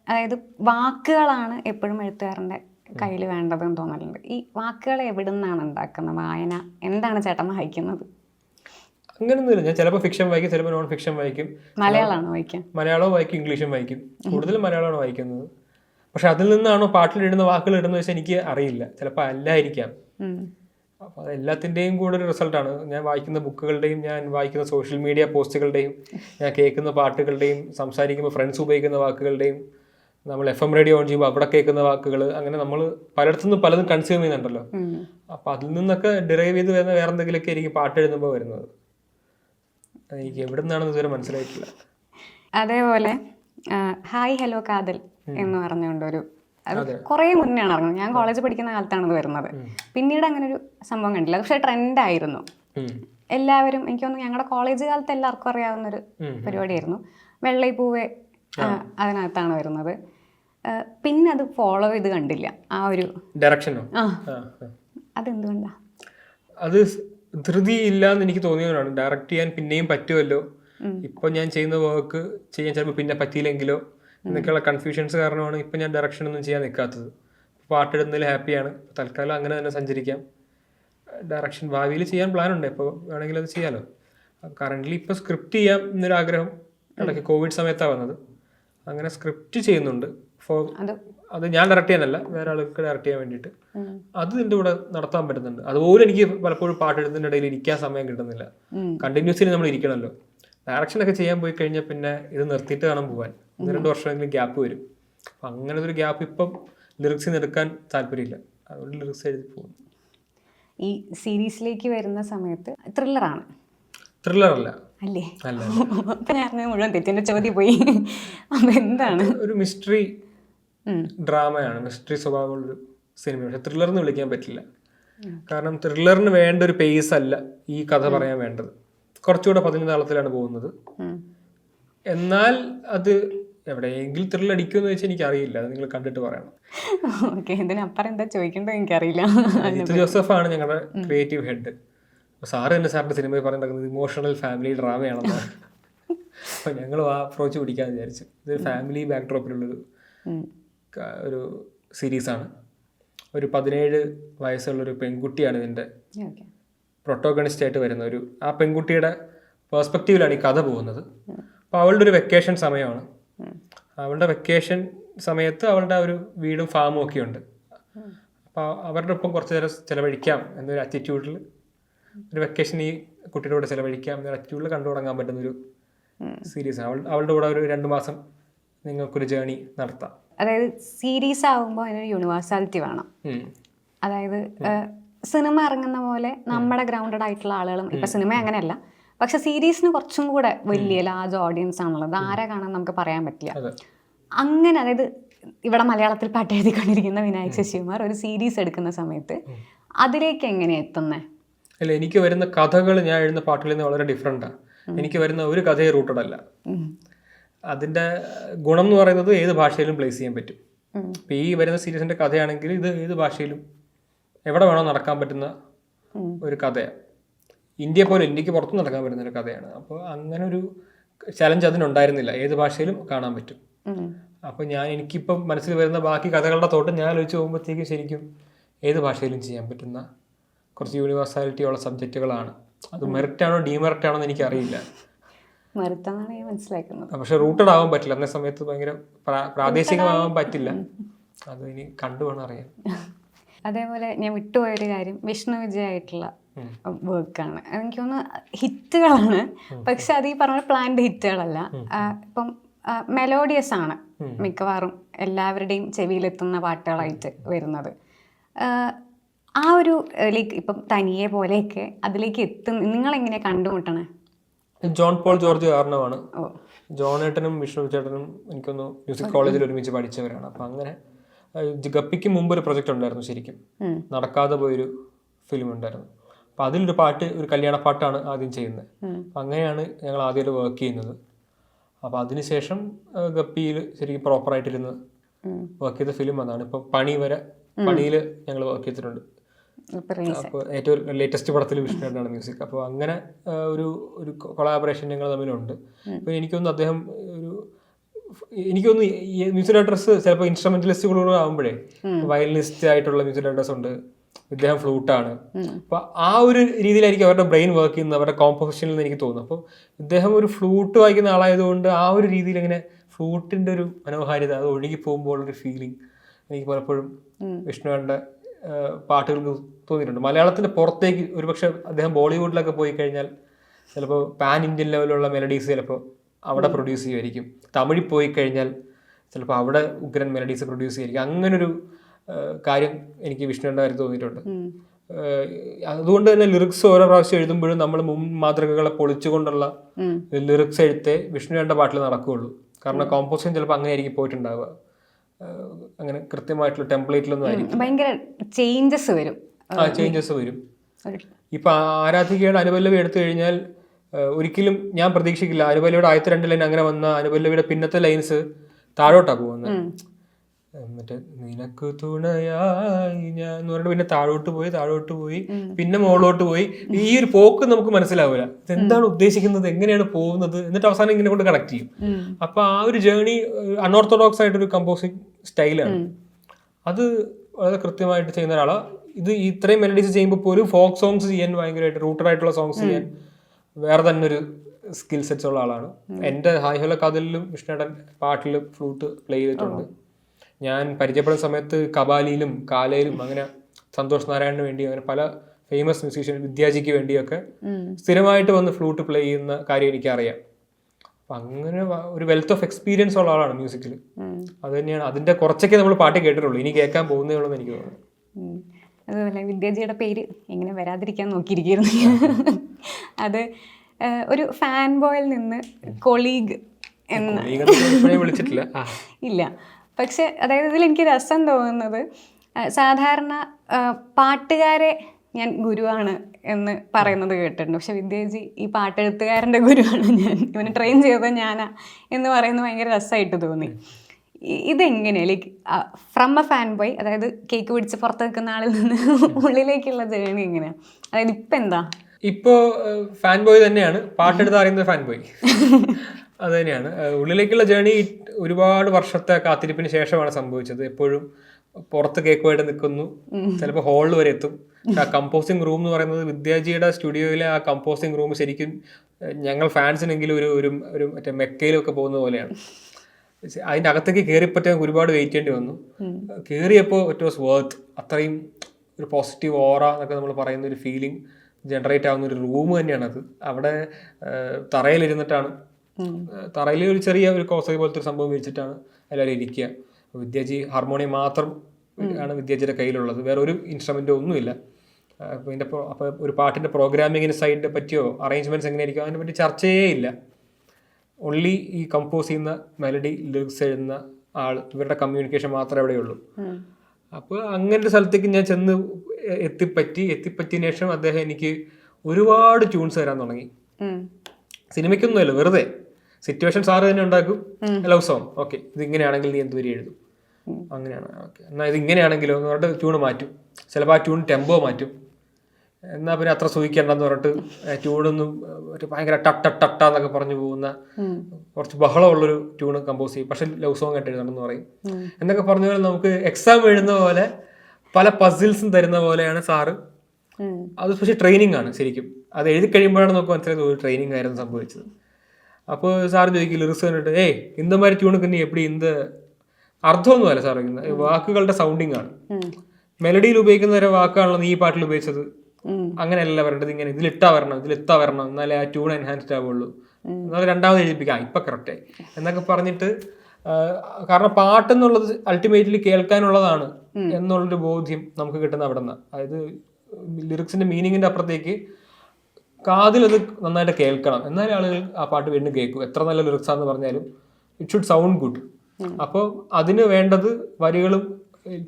അതായത് വാക്കുകളാണ് എപ്പോഴും എഴുത്തുകാരന്റെ കയ്യിൽ വേണ്ടതെന്ന് തോന്നലുണ്ട് ഈ വാക്കുകൾ എവിടെ നിന്നാണ് ഉണ്ടാക്കുന്നത്? വായന എന്താണ് ചേട്ടൻ വായിക്കുന്നത്? അങ്ങനെയൊന്നുമില്ല ഞാൻ ചിലപ്പോൾ ഫിക്ഷൻ വായിക്കും ചിലപ്പോൾ നോൺ ഫിക്ഷൻ വായിക്കും. മലയാളമാണ് വായിക്കാൻ. മലയാളവും വായിക്കും ഇംഗ്ലീഷും വായിക്കും. കൂടുതലും മലയാളമാണ് വായിക്കുന്നത്. പക്ഷെ അതിൽ നിന്നാണോ പാട്ടിലിടുന്ന വാക്കുകൾ ഇടുന്നത് വെച്ചാൽ എനിക്ക് അറിയില്ല. ചിലപ്പോൾ അല്ലായിരിക്കാം. അപ്പോൾ അത് എല്ലാത്തിന്റെയും കൂടെ ഒരു റിസൾട്ടാണ് ഞാൻ വായിക്കുന്ന ബുക്കുകളുടെയും ഞാൻ വായിക്കുന്ന സോഷ്യൽ മീഡിയ പോസ്റ്റുകളുടെയും ഞാൻ കേൾക്കുന്ന പാട്ടുകളുടെയും സംസാരിക്കുമ്പോൾ ഫ്രണ്ട്സ് ഉപയോഗിക്കുന്ന വാക്കുകളുടെയും നമ്മൾ എഫ് എം റേഡിയോ ഓൺ ചെയ്യുമ്പോൾ അവിടെ കേൾക്കുന്ന വാക്കുകൾ അങ്ങനെ നമ്മൾ പലയിടത്തുനിന്ന് പലതും കൺസ്യൂം ചെയ്യുന്നുണ്ടല്ലോ. അപ്പോൾ അതിൽ നിന്നൊക്കെ ഡിറൈവ് ചെയ്ത് വരുന്ന വേറെ എന്തെങ്കിലുമൊക്കെ ആയിരിക്കും പാട്ട് എഴുതുമ്പോൾ വരുന്നത്. എനിക്ക് എവിടെ നിന്നാണെന്ന് ഇതുവരെ മനസ്സിലായിട്ടില്ല. അതേപോലെ ഹായ് ഹലോ കാതൽ എന്ന് പറഞ്ഞുകൊണ്ട് ഒരു അത്. കുറേ മുന്നെയാണ് ഇറങ്ങുന്നത്. ഞാൻ കോളേജ് പഠിക്കുന്ന കാലത്താണ് ഇത് വരുന്നത്. പിന്നീട് അങ്ങനെ ഒരു സംഭവം കണ്ടില്ല പക്ഷെ ട്രെൻഡ് ആയിരുന്നു. എല്ലാവരും എനിക്ക് തോന്നുന്നു ഞങ്ങളുടെ കോളേജ് കാലത്ത് എല്ലാവർക്കും അറിയാവുന്ന ഒരു. പരിപാടിയായിരുന്നു. വെള്ളൈ പൂവേ ആ, അതിനകത്താണ് വരുന്നത്. പിന്നെ അത് ഫോളോ ചെയ്ത് കണ്ടില്ല. ആ ഒരു ഡയറക്ഷനോ ആ. അതെന്തുകൊണ്ടാ? അത് ധൃതി ഇല്ല എന്ന് എനിക്ക് തോന്നിയവരാണ് ഡയറക്റ്റ് ചെയ്യാൻ പിന്നെയും പറ്റുമല്ലോ. ഇപ്പൊ ഞാൻ ചെയ്യുന്ന വർക്ക് ചെയ്യാൻ ചിലപ്പോൾ പിന്നെ പറ്റിയില്ലെങ്കിലോ എന്നൊക്കെയുള്ള കൺഫ്യൂഷൻസ് കാരണമാണ് ഇപ്പൊ ഞാൻ ഡയറക്ഷൻ ഒന്നും ചെയ്യാൻ നിൽക്കാത്തത് പാട്ട് ഇടുന്നതിൽ ഹാപ്പിയാണ് തൽക്കാലം അങ്ങനെ തന്നെ സഞ്ചരിക്കാം. ഡയറക്ഷൻ ഭാവിയിൽ ചെയ്യാൻ പ്ലാൻ ഉണ്ട്. ഇപ്പോൾ വേണമെങ്കിൽ അത് ചെയ്യാലോ. കറന്റ്ലി ഇപ്പോൾ സ്ക്രിപ്റ്റ് ചെയ്യാം എന്നൊരു ആഗ്രഹം ഇടയ്ക്ക് കോവിഡ് സമയത്താണ് വന്നത്. അങ്ങനെ സ്ക്രിപ്റ്റ് ചെയ്യുന്നുണ്ട്. ഫോർ അത് ഞാൻ ഡയറക്റ്റ് ചെയ്യാനല്ല വേറെ ആൾക്ക് ഡയറക്റ്റ് ചെയ്യാൻ വേണ്ടിയിട്ട്. അത് എന്റെ കൂടെ നടത്താൻ പറ്റുന്നുണ്ട്. അതുപോലെ എനിക്ക് പലപ്പോഴും പാട്ട് പാട്ടെഴുതുന്നതിന്റെ ഇടയിൽ ഇരിക്കാൻ സമയം കിട്ടുന്നില്ല. കണ്ടിന്യൂസ്ലി നമ്മൾ ഇരിക്കണമല്ലോ. ഡയറക്ഷൻ ഒക്കെ ചെയ്യാൻ പോയി കഴിഞ്ഞാൽ പിന്നെ ഇത് നിർത്തിയിട്ട് കാണാൻ പോകാൻ രണ്ട് വർഷമെങ്കിലും ഗ്യാപ്പ് വരും. അപ്പം അങ്ങനത്തെ ഒരു ഗ്യാപ്പ് ഇപ്പം ലിറിക്സ് നിന്ന് എടുക്കാൻ താല്പര്യമില്ല. അതുകൊണ്ട് ലിറിക്സ് എഴുതി പോകും ഈ സീരീസിലേക്ക് വരുന്ന സമയത്ത് ത്രില്ലറാണ് ത്രില്ലർ അല്ല. അല്ലേ? അല്ല ഞാൻ മുഴുവൻ തെറ്റിന്റെ ചോദ്യം പോയി. അപ്പൊ എന്താണ്? ഒരു മിസ്റ്ററി. ഡ്രാമയാണ് മിസ്റ്ററി സ്വഭാവമുള്ളൊരു സിനിമ പക്ഷെ ത്രില്ലർ എന്ന് വിളിക്കാൻ പറ്റില്ല. കാരണം ത്രില്ലറിന് വേണ്ട ഒരു പേസ് അല്ല ഈ കഥ പറയാൻ വേണ്ടത്. കുറച്ചുകൂടെ പതിഞ്ഞ താളത്തിലാണ് പോകുന്നത് എന്നാൽ അത് എവിടെയെങ്കിലും ത്രില്ലർ അടിക്കുമെന്ന് വെച്ചാൽ എനിക്ക് അറിയില്ല അത് നിങ്ങൾ കണ്ടിട്ട് പറയണം. ഓക്കെ ഇതിനപ്പുറം എന്താ ചോദിക്കേണ്ടത് എനിക്കറിയില്ല. അജിത് ജോസഫാണ് ഞങ്ങളുടെ ക്രിയേറ്റീവ് ഹെഡ് സാറ് തന്നെ സാറിന്റെ സിനിമയിൽ പറയുന്നത് ഇമോഷണൽ ഫാമിലി ഡ്രാമയാണെന്ന് അപ്പൊ ഞങ്ങൾ ആ അപ്രോച്ച് പിടിക്കാന്ന് വിചാരിച്ചു. ഇതൊരു ഫാമിലി ബാക്ക്ഡ്രോപ്പിലുള്ളൊരു ഒരു സീരീസാണ്. ഒരു പതിനേഴ് വയസ്സുള്ളൊരു പെൺകുട്ടിയാണ് ഇതിന്റെ പ്രൊട്ടോഗണിസ്റ്റായിട്ട് വരുന്ന ഒരു ആ പെൺകുട്ടിയുടെ പേഴ്സ്പെക്റ്റീവിലാണ് ഈ കഥ പോകുന്നത്. അപ്പോൾ അവളുടെ ഒരു വെക്കേഷൻ സമയമാണ്. അവളുടെ വെക്കേഷൻ സമയത്ത് അവളുടെ ഒരു വീടും ഫാമും ഒക്കെ ഉണ്ട്. അപ്പോൾ അവരുടെ ഒപ്പം കുറച്ച് നേരം ചിലവഴിക്കാം എന്നൊരു ആറ്റിറ്റ്യൂഡിൽ ഒരു വെക്കേഷൻ ഈ കുട്ടിയുടെ കൂടെ ചിലവഴിക്കാം എന്നൊരു ആറ്റിറ്റ്യൂഡിൽ കണ്ടു തുടങ്ങാൻ പറ്റുന്നൊരു സീരീസാണ് അവൾ അവളുടെ കൂടെ ഒരു രണ്ട് മാസം നിങ്ങൾക്കൊരു ജേണി നടത്താം. അതായത് സീരീസ് ആവുമ്പോൾ അതിനൊരു യൂണിവേഴ്സാലിറ്റി വേണം. അതായത് സിനിമ ഇറങ്ങുന്ന പോലെ നമ്മുടെ ഗ്രൗണ്ടഡ് ആയിട്ടുള്ള ആളുകളും ഇപ്പം സിനിമ അങ്ങനെയല്ല. പക്ഷെ സീരീസിന് കുറച്ചും കൂടെ വലിയ ലാർജ് ഓഡിയൻസ് ആണുള്ളത്. ആരെ കാണാൻ നമുക്ക് പറയാൻ പറ്റില്ല. അങ്ങനെ അതായത് ഇവിടെ മലയാളത്തിൽ പാട്ട് എഴുതിക്കൊണ്ടിരിക്കുന്ന വിനായക് ശശികുമാർ ഒരു സീരീസ് എടുക്കുന്ന സമയത്ത് അതിലേക്ക് എങ്ങനെ എത്തുന്നേ? അല്ല എനിക്ക് വരുന്ന കഥകൾ ഞാൻ എഴുതുന്ന പാട്ടുകളിൽ നിന്ന് വളരെ ഡിഫറെന്റാണ് എനിക്ക് വരുന്ന ഒരു കഥയെ റൂട്ടഡ് അല്ല. അതിന്റെ ഗുണം എന്ന് പറയുന്നത് ഏത് ഭാഷയിലും പ്ലേസ് ചെയ്യാൻ പറ്റും. ഇപ്പം ഈ വരുന്ന സീരീസിന്റെ കഥയാണെങ്കിൽ ഇത് ഏത് ഭാഷയിലും എവിടെ വേണോ നടക്കാൻ പറ്റുന്ന ഒരു കഥയാണ്. ഇന്ത്യ പോലെ ഇന്ത്യയ്ക്ക് പുറത്തും നടക്കാൻ പറ്റുന്ന ഒരു കഥയാണ്. അപ്പോൾ അങ്ങനെ ഒരു ചലഞ്ച് അതിനുണ്ടായിരുന്നില്ല ഏത് ഭാഷയിലും കാണാൻ പറ്റും. അപ്പോൾ ഞാൻ എനിക്കിപ്പം മനസ്സിൽ വരുന്ന ബാക്കി കഥകളുടെ തോട്ട് ഞാൻ ആലോചിച്ച് പോകുമ്പോഴത്തേക്കും ശരിക്കും ഏത് ഭാഷയിലും ചെയ്യാൻ പറ്റുന്ന കുറച്ച് യൂണിവേഴ്സാലിറ്റി ഉള്ള സബ്ജക്റ്റുകളാണ് അത് മെറിറ്റ് ആണോ ഡീമെറിറ്റ് ആണോ എന്ന് എനിക്കറിയില്ല. മറുത്തെന്നാണ് ഞാൻ മനസ്സിലാക്കുന്നത്. പക്ഷെ റൂട്ടഡ് ആവാൻ പറ്റില്ല. അന്നേ സമയത്ത് ഭയങ്കര പ്രാ- പ്രാദേശികമാവാൻ പറ്റില്ല. അത് ഇനി കണ്ടു വേണം അറിയാൻ. അതേപോലെ ഞാൻ വിട്ടുപോയൊരു കാര്യം. വിഷ്ണു വിജയായിട്ടുള്ള വർക്കാണ് എനിക്ക് തോന്നുന്നു ഹിറ്റുകളാണ്. പക്ഷെ അത് ഈ പറഞ്ഞ പ്ലാൻഡ് ഹിറ്റുകളല്ല. ഇപ്പം മെലോഡിയസ് ആണ് മിക്കവാറും എല്ലാവരുടെയും ചെവിയിലെത്തുന്ന പാട്ടുകളായിട്ട് വരുന്നത്. ആ, ഒരു ലൈക്ക് ഇപ്പം തനിയെ പോലെയൊക്കെ അതിലേക്ക് എത്തും നിങ്ങൾ കണ്ടുമുട്ടണേ? ജോൺ പോൾ ജോർജ് കാരണമാണ്. ജോണേട്ടനും വിഷ്ണു ചേട്ടനും എനിക്കൊന്ന് മ്യൂസിക് കോളേജിൽ ഒരുമിച്ച് പഠിച്ചവരാണ്. അപ്പൊ അങ്ങനെ ഗപ്പിക്ക് മുമ്പ് ഒരു പ്രൊജക്റ്റ് ഉണ്ടായിരുന്നു ശരിക്കും. നടക്കാതെ പോയൊരു ഫിലിം ഉണ്ടായിരുന്നു. അപ്പൊ അതിലൊരു പാട്ട് ഒരു കല്യാണ പാട്ടാണ് ആദ്യം ചെയ്യുന്നത്. അങ്ങനെയാണ് ഞങ്ങൾ ആദ്യമായിട്ട് വർക്ക് ചെയ്യുന്നത്. അപ്പൊ അതിനുശേഷം ഗപ്പിയിൽ ശരിക്കും പ്രോപ്പറായിട്ടിരുന്ന്. വർക്ക് ചെയ്ത ഫിലിം അതാണ്. ഇപ്പൊ പണി വരെ പണിയിൽ ഞങ്ങൾ വർക്ക് ചെയ്തിട്ടുണ്ട്. ഏറ്റവും ലേറ്റസ്റ്റ് പടത്തിൽ വിഷ്ണുവാണ് മ്യൂസിക് അപ്പോൾ അങ്ങനെ ഒരു ഒരു കൊളാബറേഷൻ ഞങ്ങൾ തമ്മിലുണ്ട്. അപ്പോൾ എനിക്കൊന്ന് അദ്ദേഹം ഒരു എനിക്കൊന്ന് മ്യൂസിക് ഡയറക്ടേഴ്സ് ചിലപ്പോൾ ഇൻസ്ട്രുമെന്റലിസ്റ്റുകളോട് ആകുമ്പോഴേ വയലിനിസ്റ്റ് ആയിട്ടുള്ള മ്യൂസിക് ഡയറക്ടേഴ്സ് ഉണ്ട്. ഇദ്ദേഹം ഫ്ലൂട്ടാണ് അപ്പൊ ആ ഒരു രീതിയിലായിരിക്കും അവരുടെ ബ്രെയിൻ വർക്ക് ചെയ്യുന്നത് അവരുടെ കോമ്പോസിഷനിൽ നിന്ന് എനിക്ക് തോന്നുന്നു അപ്പോൾ ഇദ്ദേഹം ഒരു ഫ്ലൂട്ട് വായിക്കുന്ന ആളായതുകൊണ്ട് ആ ഒരു രീതിയിൽ ഇങ്ങനെ ഫ്ലൂട്ടിന്റെ ഒരു മനോഹാരിത അത് ഒഴുകി പോകുമ്പോൾ ഒരു ഫീലിംഗ് എനിക്ക് പലപ്പോഴും വിഷ്ണുവിന്റെ പാട്ടുകൾക്ക് തോന്നിയിട്ടുണ്ട്. മലയാളത്തിന്റെ പുറത്തേക്ക് ഒരുപക്ഷെ അദ്ദേഹം ബോളിവുഡിലൊക്കെ പോയി കഴിഞ്ഞാൽ ചിലപ്പോൾ പാൻ ഇന്ത്യൻ ലെവലുള്ള മെലഡീസ് ചിലപ്പോൾ അവിടെ പ്രൊഡ്യൂസ് ചെയ്യുമായിരിക്കും. തമിഴിൽ പോയി കഴിഞ്ഞാൽ ചിലപ്പോൾ അവിടെ ഉഗ്രൻ മെലഡീസ് പ്രൊഡ്യൂസ് ചെയ്യുമായിരിക്കും. അങ്ങനൊരു കാര്യം എനിക്ക് വിഷ്ണുവിന്റെ കാര്യം തോന്നിയിട്ടുണ്ട് അതുകൊണ്ട് തന്നെ ലിറിക്സ് ഓരോ പ്രാവശ്യം എഴുതുമ്പോഴും നമ്മൾ മുൻ മാതൃകകളെ പൊളിച്ചുകൊണ്ടുള്ള ലിറിക്സ് എഴുത്തേ വിഷ്ണുവേണ്ട പാട്ടിൽ നടക്കുകയുള്ളൂ. കാരണം കോമ്പോസിഷൻ ചിലപ്പോൾ അങ്ങനെ ആയിരിക്കും പോയിട്ടുണ്ടാവുക. അങ്ങനെ കൃത്യമായിട്ടുള്ള ടെംപ്ലേറ്റിലൊന്നും ആയിരിക്കും ഭയങ്കര ചേഞ്ചസ് വരും. ആ ചേഞ്ചസ് വരും. ഇപ്പൊ ആരാധികയുടെ അനുപല്ലവി എടുത്തു കഴിഞ്ഞാൽ ഒരിക്കലും ഞാൻ പ്രതീക്ഷിക്കില്ല. അനുപല്ലവിയുടെ ആദ്യത്തെ രണ്ട് ലൈൻ അങ്ങനെ വന്ന അനുപല്ലവിയുടെ പിന്നത്തെ ലൈൻസ് താഴോട്ടാ പോകുന്നത്. മറ്റേ നിനക്ക് തുണയായി ഞാൻ എന്ന് പറഞ്ഞിട്ട് പിന്നെ താഴോട്ട് പോയി താഴോട്ട് പോയി പിന്നെ മുകളിലോട്ട് പോയി. ഈ ഒരു പോക്ക് നമുക്ക് മനസ്സിലാവില്ല. എന്താണ് ഉദ്ദേശിക്കുന്നത്? എങ്ങനെയാണ് പോകുന്നത്? എന്നിട്ട് അവസാനം ഇങ്ങനെ കൊണ്ട് കണക്ട് ചെയ്യും. അപ്പൊ ആ ഒരു ജേണി അൺഓർത്തഡോക്സ് ആയിട്ടൊരു കമ്പോസിങ് സ്റ്റൈലാണ് അത് വളരെ കൃത്യമായിട്ട് ചെയ്യുന്ന ഒരാളാണ് ഇത് ഇത്രയും മെലഡീസ് ചെയ്യുമ്പോൾ പോലും ഫോക്ക് സോങ്സ് ചെയ്യാൻ ഭയങ്കരമായിട്ട് റൂട്ടഡ് ആയിട്ടുള്ള സോങ്സ് ചെയ്യാൻ വേറെ തന്നെ ഒരു സ്കിൽ സെറ്റ്സ് ഉള്ള ആളാണ്. എന്റെ ഹായ് ഹലോ കഥലിലും വിഷ്ണുടൻ പാട്ടിൽ ഫ്ലൂട്ട് പ്ലേ ചെയ്തിട്ടുണ്ട്. ഞാൻ പരിചയപ്പെടുന്ന സമയത്ത് കബാലിയിലും കാലയിലും അങ്ങനെ സന്തോഷ് നാരായണന് വേണ്ടി അങ്ങനെ പല ഫേമസ് മ്യൂസീഷ്യൻ വിദ്യാജിക്ക് വേണ്ടിയൊക്കെ സ്ഥിരമായിട്ട് വന്ന് ഫ്ലൂട്ട് പ്ലേ ചെയ്യുന്ന കാര്യം എനിക്കറിയാം. അപ്പം അങ്ങനെ ഒരു വെൽത്ത് ഓഫ് എക്സ്പീരിയൻസ് ഉള്ള ആളാണ് മ്യൂസിക്കിൽ അത് തന്നെയാണ്. അതിന്റെ കുറച്ചൊക്കെ നമ്മൾ പാട്ട് കേട്ടിട്ടുള്ളൂ. ഇനി കേൾക്കാൻ പോകുന്നേ ഉള്ളൂ എന്ന് എനിക്ക് തോന്നുന്നു. അതുപോലെ വിദ്യാജിയുടെ പേര് എങ്ങനെ വരാതിരിക്കാൻ നോക്കിയിരിക്കുന്നു അത് ഒരു ഫാൻ ബോയിൽ നിന്ന് കൊളീഗ് എന്ന് വിളിച്ചിട്ടില്ല. ഇല്ല. പക്ഷെ അതായത് ഇതിൽ എനിക്ക് രസം തോന്നുന്നത് സാധാരണ പാട്ടുകാരെ ഞാൻ ഗുരുവാണ് എന്ന് പറയുന്നത് കേട്ടിട്ടുണ്ട്. പക്ഷെ വിദ്യാജി ഈ പാട്ടെഴുത്തുകാരന്റെ ഗുരുവാണ് ഞാൻ. ഇവനെ ട്രെയിൻ ചെയ്തത് ഞാനാ എന്ന് പറയുന്നത് ഭയങ്കര രസമായിട്ട് തോന്നി. ഇതെങ്ങനെയാണ് ഇതെങ്ങനെ like from a fan boy അതായത് കേക്ക് പിടിച്ച് പുറത്ത് നിൽക്കുന്ന ആളിൽ നിന്ന് ഉള്ളിലേക്കുള്ള ജേണി എങ്ങനെയാണ് അതായത് ഇപ്പം എന്താ ഇപ്പോൾ ഫാൻ ബോയ് തന്നെയാണ്. പാട്ടെടുത്ത് അറിയുന്ന ഫാൻ ബോയ് അത് തന്നെയാണ് ഉള്ളിലേക്കുള്ള ജേണി ഒരുപാട് വർഷത്തെ കാത്തിരിപ്പിന് ശേഷമാണ് സംഭവിച്ചത്. എപ്പോഴും പുറത്ത് കേക്കുമായിട്ട് നിൽക്കുന്നു. ചിലപ്പോൾ ഹോളിൽ വരെ എത്തും. ആ കമ്പോസിംഗ് റൂം എന്ന് പറയുന്നത് വിദ്യാജിയുടെ സ്റ്റുഡിയോയിലെ ആ കമ്പോസിംഗ് റൂം ശരിക്കും ഞങ്ങൾ ഫാൻസിനെങ്കിലും ഒരു ഒരു ഒരു മറ്റേ മെക്കയിലൊക്കെ പോകുന്ന പോലെയാണ്. അതിന്റെ അകത്തേക്ക് കയറിപ്പറ്റാൻ ഒരുപാട് വെയിറ്റ് ചെയ്യേണ്ടി വന്നു. കയറിയപ്പോൾ ഇറ്റ് വാസ് വർത്ത് അത്രയും ഒരു പോസിറ്റീവ് ഓറ എന്നൊക്കെ നമ്മൾ പറയുന്ന ഒരു ഫീലിംഗ് ജനറേറ്റ് ആവുന്ന ഒരു റൂം തന്നെയാണത്. അവിടെ തറയിലിരുന്നിട്ടാണ് തറയിൽ ഒരു ചെറിയ ഒരു കോസൈ പോലത്തെ ഒരു സംഭവം വെച്ചിട്ടാണ് എല്ലാവരും ഇരിക്കുക. വിദ്യാജി ഹാർമോണിയം മാത്രം ആണ് വിദ്യാജിയുടെ കയ്യിലുള്ളത്. വേറെ ഒരു ഇൻസ്ട്രുമെന്റോ ഒന്നുമില്ല. അപ്പോൾ ഇതിന്റെ അപ്പോൾ ഒരു പാട്ടിന്റെ പ്രോഗ്രാമിങ്ങിന് സൈഡിനെ പറ്റിയോ അറേഞ്ച്മെന്റ്സ് എങ്ങനെയായിരിക്കും അതിനെ പറ്റി ചർച്ചയേ ഇല്ല. ഓൺലി ഈ കമ്പോസ് ചെയ്യുന്ന മെലഡി ലിറിക്സ് എഴുതുന്ന ആൾ ഇവരുടെ കമ്മ്യൂണിക്കേഷൻ മാത്രമേ അവിടെയുള്ളൂ അപ്പോൾ അങ്ങനെ ഒരു സ്ഥലത്തേക്ക് ഞാൻ ചെന്ന് എത്തിപ്പറ്റി എത്തിപ്പറ്റിയതിന് ശേഷം അദ്ദേഹം എനിക്ക് ഒരുപാട് ട്യൂൺസ് തരാൻ തുടങ്ങി. സിനിമയ്ക്കൊന്നുമല്ല വെറുതെ. സിറ്റുവേഷൻ സാറ് തന്നെ ഉണ്ടാക്കും. ലവ് സോങ് ഓക്കെ ഇത് ഇങ്ങനെയാണെങ്കിൽ നീ എന്ത് വരി എഴുതും? അങ്ങനെയാണ്. ഓക്കെ എന്നാൽ ഇത് ഇങ്ങനെയാണെങ്കിലോ എന്ന് പറഞ്ഞിട്ട് ട്യൂൺ മാറ്റും. ചിലപ്പോൾ ആ ട്യൂൺ ടെമ്പോ മാറ്റും. എന്നാൽ പിന്നെ അത്ര സൂഹിക്കേണ്ടെന്ന് പറഞ്ഞിട്ട് ട്യൂണൊന്നും മറ്റേ ഭയങ്കര ടട്ട ടട്ട എന്നൊക്കെ പറഞ്ഞു പോകുന്ന കുറച്ച് ബഹളമുള്ളൊരു ട്യൂണ് കമ്പോസ് ചെയ്യും. പക്ഷെ ലവ് സോങ് ആയിട്ട് എഴുതണമെന്ന് പറയും. എന്നൊക്കെ പറഞ്ഞ പോലെ നമുക്ക് എക്സാം എഴുതുന്ന പോലെ പല പസിൽസും തരുന്ന പോലെയാണ് സാറ്. അത് പക്ഷേ ട്രെയിനിങ് ആണ് ശരിക്കും. അത് എഴുതി കഴിയുമ്പോഴാണ് നമുക്ക് മനസ്സിലായത് ഒരു ട്രെയിനിങ് ആയിരുന്നു സംഭവിച്ചത്. അപ്പോൾ സാർ ചോദിക്കില്ല റിസ് കണ്ടിട്ട് ഏയ് ഇന്ത മാതിരി ട്യൂണൊക്കെ നീ എപ്പടി? ഇന്ത് അർത്ഥമൊന്നുമല്ല സാർ വയ്ക്കുന്നത് വാക്കുകളുടെ സൗണ്ടിങ് ആണ്. മെലഡിയിൽ ഉപയോഗിക്കുന്ന ഒരു വാക്കാണല്ലോ നീ ഈ പാട്ടിൽ ഉപയോഗിച്ചത്. അങ്ങനെയല്ല വരേണ്ടത് ഇങ്ങനെ ഇതിലിട്ടാ വരണം ഇതിലെത്താ വരണം എന്നാലേ ആ ട്യൂൺ എൻഹാൻസ്ഡ് ആവുള്ളൂ. എന്നാൽ രണ്ടാമത് എഴുതിപ്പിക്കാം. ഇപ്പൊ കറക്റ്റ് എന്നൊക്കെ പറഞ്ഞിട്ട് കാരണം പാട്ടെന്നുള്ളത് അൾട്ടിമേറ്റ്ലി കേൾക്കാനുള്ളതാണ് എന്നുള്ളൊരു ബോധ്യം നമുക്ക് കിട്ടുന്ന അവിടെ നിന്ന് അതായത് ലിറിക്സിന്റെ മീനിങ്ങിന്റെ അപ്പുറത്തേക്ക് കാതിൽ അത് നന്നായിട്ട് കേൾക്കണം. എന്നാലേ ആളുകൾ ആ പാട്ട് വീണ്ടും കേൾക്കും. എത്ര നല്ല ലിറിക്സ് ആണെന്ന് പറഞ്ഞാലും ഇറ്റ് ഷുഡ് സൗണ്ട് ഗുഡ് അപ്പോൾ അതിന് വേണ്ടത് വരികളും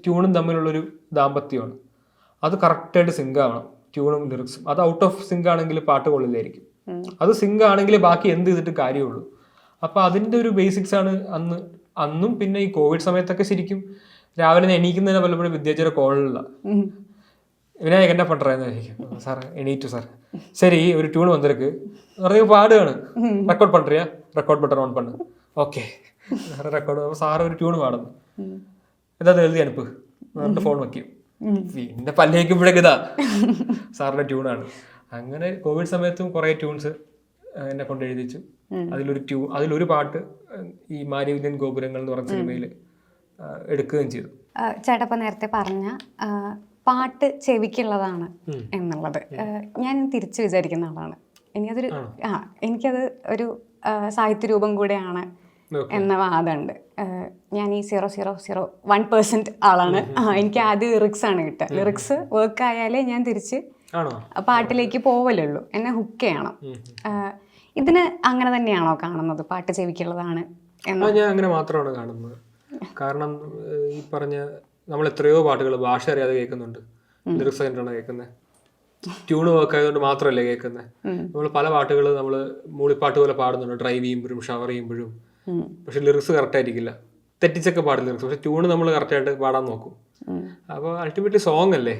ട്യൂണും തമ്മിലുള്ളൊരു ദാമ്പത്യമാണ്. അത് കറക്റ്റായിട്ട് സിങ്ക് ആവണം ട്യൂണും ലിറിക്സും അത് ഔട്ട് ഓഫ് സിങ്ക് ആണെങ്കിൽ പാട്ട് കൊള്ളില്ലായിരിക്കും. അത് സിങ്ക് ആണെങ്കിൽ ബാക്കി എന്ത് ചെയ്തിട്ട് കാര്യമുള്ളൂ. അപ്പോൾ അതിന്റെ ഒരു ബേസിക്സ് ആണ് അന്ന്. അന്നും പിന്നെ ഈ കോവിഡ് സമയത്തൊക്കെ ശരിക്കും രാവിലെ എണീക്കുന്നതിനെ പലപ്പോഴും വിദ്യാർത്ഥിയുടെ കോളിലുള്ള വിനായകന്റെ പണ്ടറായിരുന്നു സാർ എണീറ്റു സാർ ശരി ഒരു ട്യൂൺ വന്നിരിക്ക്. നിങ്ങൾ പാടുകയാണ് റെക്കോർഡ് പണ്ടറിയാ? റെക്കോർഡ് ബട്ടൺ ഓൺ പണ്ട്. ഓക്കെ. റെക്കോർഡ് സാർ ഒരു ട്യൂൺ പാടുന്നു. എന്താ എഴുതി അനുപ്പ്? എന്നിട്ട് ഫോൺ വയ്ക്കും പിന്നെ പല്ലേക്കുമ്പോഴേക്ക് ഇതാ. സാറിന്റെ ട്യൂണാണ്. അങ്ങനെ കോവിഡ് സമയത്തും കുറേ ട്യൂൺസ് എന്നെ കൊണ്ട് എഴുതിച്ചു. അതിലൊരു ട്യൂ അതിലൊരു പാട്ട് ഈ മാരീവിന്യൻ ഗോപുരങ്ങൾ എന്ന് പറഞ്ഞ സിനിമയിൽ എടുക്കുകയും ചെയ്തു. ചേട്ടപ്പം നേരത്തെ പറഞ്ഞ പാട്ട് ചെവിക്കുള്ളതാണ് എന്നുള്ളത്. ഞാൻ തിരിച്ചു വിചാരിക്കുന്ന ആളാണ്. എനിക്കതൊരു ആ എനിക്കത് ഒരു ആ, സാഹിത്യ രൂപം കൂടെയാണ് എന്ന വാദമുണ്ട്. ഞാൻ ഈ zero zero zero one percent ആളാണ്. ആ എനിക്ക് ആദ്യം ലിറിക്സ് ആണ് കിട്ടുക. ലിറിക്സ് വർക്ക് ആയാലേ ഞാൻ തിരിച്ച് പാട്ടിലേക്ക് പോവലുള്ളൂ. എന്നെ ഹുക്ക് ചെയ്യണം. ഇതിന് അങ്ങനെ തന്നെയാണോ കാണുന്നത്? പാട്ട് ചെവിക്കുള്ളതാണ് എന്ന്. ഞാൻ അങ്ങനെ മാത്രമാണ് കാണുന്നത്. കാരണം ഈ പറഞ്ഞ നമ്മൾ എത്രയോ പാട്ടുകൾ ഭാഷ അറിയാതെ കേൾക്കുന്നുണ്ട്. ലിറിക്സ് ആയിട്ടാണ് കേൾക്കുന്നത് ട്യൂണ് വർക്ക് ആയതുകൊണ്ട് മാത്രമല്ലേ കേൾക്കുന്നത് നമ്മൾ പല പാട്ടുകൾ നമ്മൾ മൂളിപ്പാട്ട് പോലെ പാടുന്നുണ്ട്. ഡ്രൈവ് ചെയ്യുമ്പോഴും ഷവർ ചെയ്യുമ്പോഴും. പക്ഷെ ലിറിക്സ് കറക്റ്റ് ആയിരിക്കില്ല. തെറ്റിച്ചൊക്കെ പാടും ലിറിക്സ് പക്ഷെ ട്യൂണ് നമ്മൾ കറക്റ്റായിട്ട് പാടാൻ നോക്കും. അപ്പോൾ അൾട്ടിമേറ്റ്ലി സോങ് അല്ലേ?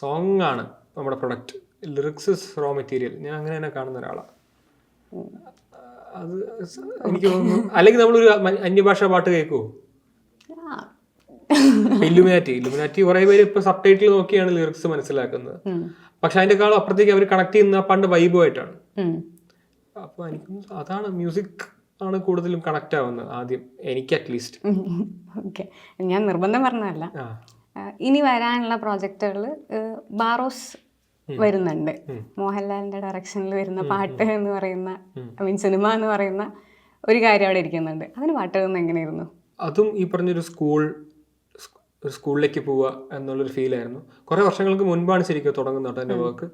സോങ് ആണ് നമ്മുടെ പ്രൊഡക്റ്റ് ലിറിക്സ് റോ മെറ്റീരിയൽ ഞാൻ അങ്ങനെ തന്നെ കാണുന്ന ഒരാളാണ് അത് എനിക്ക് തോന്നുന്നു. അല്ലെങ്കിൽ നമ്മളൊരു അന്യഭാഷാ പാട്ട് കേൾക്കുമോ ഇല്ലുമിനാറ്റി ഇല്ലുമിനാറ്റി കുറെ പേര് ഇപ്പൊ സബ് ടൈറ്റിൽ നോക്കിയാണ് ലിറിക്സ് മനസ്സിലാക്കുന്നത്. പക്ഷെ അതിന്റെ അതിന്റെക്കാളും അപ്പുറത്തേക്ക് അവർ കണക്ട് ചെയ്യുന്ന പണ്ട് വൈബുമായിട്ടാണ്. അപ്പൊ എനിക്ക് അതാണ് മ്യൂസിക് ആണ് കൂടുതലും കണക്ട് ആവുന്നത് ആദ്യം എനിക്ക് അറ്റ്ലീസ്റ്റ് ഓക്കെ ഞാൻ നിർബന്ധം പറഞ്ഞതല്ല. ഇനി വരാനുള്ള പ്രോജക്റ്റുകൾ ബാറോസ് വരുന്നുണ്ട്. മോഹൻലാലിന്റെ ഡയറക്ഷനിൽ വരുന്ന പാട്ട് എന്ന് പറയുന്ന ഐ മീൻ സിനിമ എന്ന് പറയുന്ന ഒരു കാര്യം അവിടെ ഇരിക്കുന്നുണ്ട്. അതിന് പാട്ട് എങ്ങനെയായിരുന്നു അതും ഈ പറഞ്ഞൊരു സ്കൂൾ ഒരു സ്കൂളിലേക്ക് പോവുക എന്നുള്ളൊരു ഫീലായിരുന്നു. കുറേ വർഷങ്ങൾക്ക് മുൻപാണ് ശരിക്കും തുടങ്ങുന്നത് കേട്ടോ എന്റെ വർക്ക്.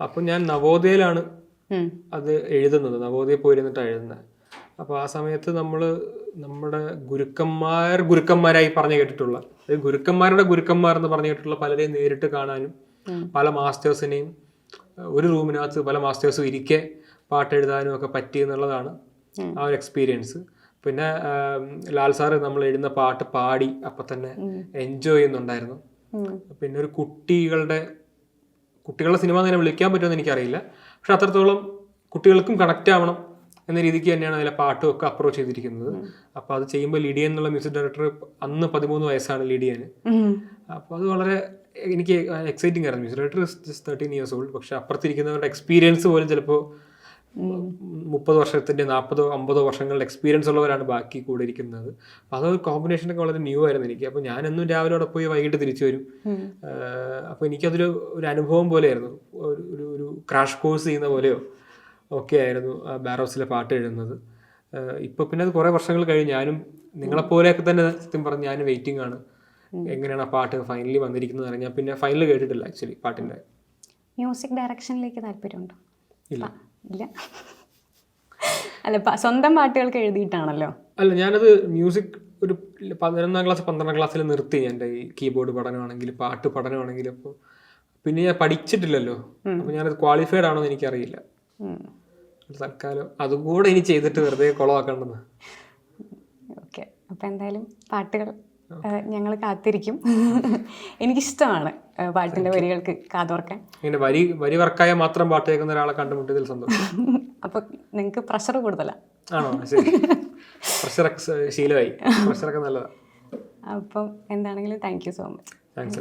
അപ്പം ഞാൻ നവോദയയിലാണ് അത് എഴുതുന്നത്. നവോദയ പോയിരുന്നിട്ടാണ് എഴുതുന്നത്. അപ്പോൾ ആ സമയത്ത് നമ്മൾ നമ്മുടെ ഗുരുക്കന്മാർ ഗുരുക്കന്മാരായി പറഞ്ഞു കേട്ടിട്ടുള്ള അതായത് ഗുരുക്കന്മാരുടെ ഗുരുക്കന്മാർ എന്ന് പറഞ്ഞു കേട്ടിട്ടുള്ള പലരെയും നേരിട്ട് കാണാനും പല മാസ്റ്റേഴ്സിനെയും ഒരു റൂമിനകത്ത് പല മാസ്റ്റേഴ്സും ഇരിക്കെ പാട്ട് എഴുതാനും ഒക്കെ പറ്റി എന്നുള്ളതാണ് ആ ഒരു എക്സ്പീരിയൻസ്. പിന്നെ ലാൽ സാറ് നമ്മൾ എഴുന്ന പാട്ട് പാടി അപ്പൊ തന്നെ എൻജോയ് ചെയ്യുന്നുണ്ടായിരുന്നു. പിന്നെ ഒരു കുട്ടികളുടെ കുട്ടികളുടെ സിനിമ തന്നെ വിളിക്കാൻ പറ്റുമെന്ന് എനിക്കറിയില്ല. പക്ഷെ അത്രത്തോളം കുട്ടികൾക്കും കണക്റ്റ് ആവണം എന്ന രീതിക്ക് തന്നെയാണ് അതിലെ പാട്ടും ഒക്കെ അപ്രോച്ച് ചെയ്തിരിക്കുന്നത്. അപ്പൊ അത് ചെയ്യുമ്പോൾ ലിഡിയൻ എന്നുള്ള മ്യൂസിക് ഡയറക്ടർ അന്ന് പതിമൂന്ന് വയസ്സാണ് ലിഡിയൻ അപ്പൊ അപ്പോൾ അത് വളരെ എനിക്ക് എക്സൈറ്റിംഗ് ആയിരുന്നു. Music director just thirteen years old പക്ഷെ അപ്പുറത്തിരിക്കുന്നവരുടെ എക്സ്പീരിയൻസ് പോലും ചിലപ്പോൾ മുപ്പത് വർഷത്തിന്റെ നാൽപ്പതോ അമ്പതോ വർഷങ്ങളുടെ എക്സ്പീരിയൻസ് ഉള്ളവരാണ് ബാക്കി കൂടെ ഇരിക്കുന്നത്. അപ്പോൾ അതൊരു കോമ്പിനേഷനൊക്കെ വളരെ ന്യൂ ആയിരുന്നു എനിക്ക്. അപ്പോൾ ഞാൻ എന്നും രാവിലെ അവിടെ പോയി വൈകിട്ട് തിരിച്ചു വരും. അപ്പോൾ എനിക്കതൊരു ഒരു അനുഭവം പോലെയായിരുന്നു. ഒരു ഒരു ഒരു ക്രാഷ് കോഴ്സ് ചെയ്യുന്ന പോലെയോ ഒക്കെ ആയിരുന്നു ആ ബാരോസിലെ പാട്ട് എഴുതുന്നത്. ഇപ്പോൾ പിന്നെ അത് കുറേ വർഷങ്ങൾ കഴിഞ്ഞ് ഞാനും നിങ്ങളെപ്പോലെയൊക്കെ തന്നെ സത്യം പറഞ്ഞ് ഞാൻ വെയിറ്റിംഗ് ആണ്. എങ്ങനെയാണ് ആ പാട്ട് ഫൈനലി വന്നിരിക്കുന്നത് ഞാൻ പിന്നെ ഫൈനൽ കേട്ടിട്ടില്ല ആക്ച്വലി പാട്ടിന്റെ. മ്യൂസിക് ഡയറക്ഷനിലേക്ക് താല്പര്യമുണ്ടോ? ഇല്ല. ഇല്ല. അല്ല സ്വന്തം പാട്ടുകൾക്ക് എഴുതിയിട്ടാണല്ലോ? അല്ല ഞാനത് മ്യൂസിക് ഒരു പതിനൊന്നാം ക്ലാസ് പന്ത്രണ്ടാം ക്ലാസ്സിൽ നിർത്തി എന്റെ ഈ കീബോർഡ് പഠനമാണെങ്കിലും പാട്ട് പഠനമാണെങ്കിലും. അപ്പോൾ പിന്നെ ഞാൻ പഠിച്ചിട്ടില്ലല്ലോ. അപ്പോൾ ഞാനത് ക്വാളിഫൈഡ് ആണോ എന്ന് എനിക്കറിയില്ല. തൽക്കാലം അതുകൂടെ ഇനി ചെയ്തിട്ട് വെറുതെ കുളമാക്കേണ്ടെന്ന്. ഓക്കെ. അപ്പോൾ എന്തായാലും പാട്ടുകൾ ഞങ്ങൾ കാത്തിരിക്കും. എനിക്കിഷ്ടമാണ് പാട്ടിന്റെ വരികൾക്ക് കാതോർക്കാൻ. ഇങ്ങനെ വരി വരി വർക്കായ മാത്രം പാട്ട് കേൾക്കുന്ന ഒരാളെ കണ്ടുമുട്ടിയതിൽ സന്തോഷം. അപ്പോൾ നിങ്ങൾക്ക് പ്രഷർ കൂടുതലാണ് ആണോ? ശരി. പ്രഷറൊക്കെ ശീലമായി. പ്രഷറൊക്കെ നല്ലതാണ് അപ്പം എന്താണെങ്കിലും thank you so much thanks.